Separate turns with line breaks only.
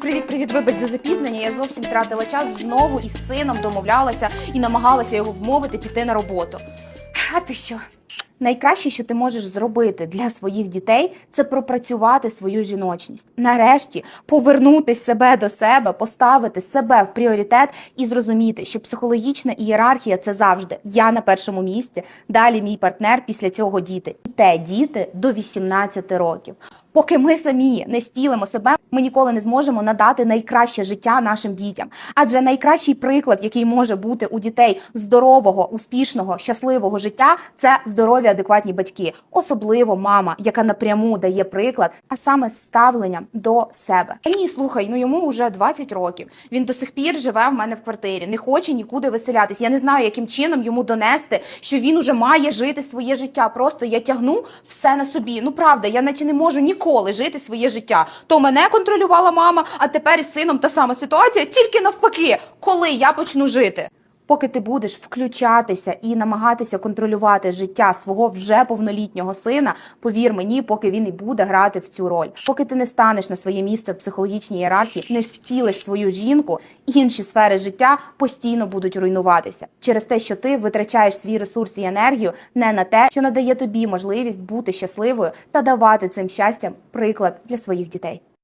Привіт, привіт, вибач за запізнення. Я зовсім втратила час знову із сином домовлялася і намагалася його вмовити піти на роботу. А ти що? Найкраще, що ти можеш зробити для своїх дітей, це пропрацювати свою жіночність. Нарешті повернути себе до себе, поставити себе в пріоритет і зрозуміти, що психологічна ієрархія це завжди я на першому місці, далі мій партнер, після цього діти. І те діти до 18 років. Поки ми самі не стілимо себе, ми ніколи не зможемо надати найкраще життя нашим дітям. Адже найкращий приклад, який може бути у дітей здорового, успішного, щасливого життя, це здорові, адекватні батьки, особливо мама, яка напряму дає приклад, а саме ставленням до себе. Ні, слухай, ну йому вже 20 років. Він до сих пір живе в мене в квартирі, не хоче нікуди виселятись. Я не знаю, яким чином йому донести, що він уже має жити своє життя. Просто я тягну все на собі. Ну правда, я наче не можу ніколи жити своє життя. То мене контролювала мама, а тепер із сином та сама ситуація, тільки навпаки, коли я почну жити. Поки ти будеш включатися і намагатися контролювати життя свого вже повнолітнього сина, повір мені, поки він і буде грати в цю роль. Поки ти не станеш на своє місце в психологічній ієрархії, не зцілиш свою жінку, інші сфери життя постійно будуть руйнуватися через те, що ти витрачаєш свій ресурс і енергію не на те, що надає тобі можливість бути щасливою та давати цим щастям приклад для своїх дітей.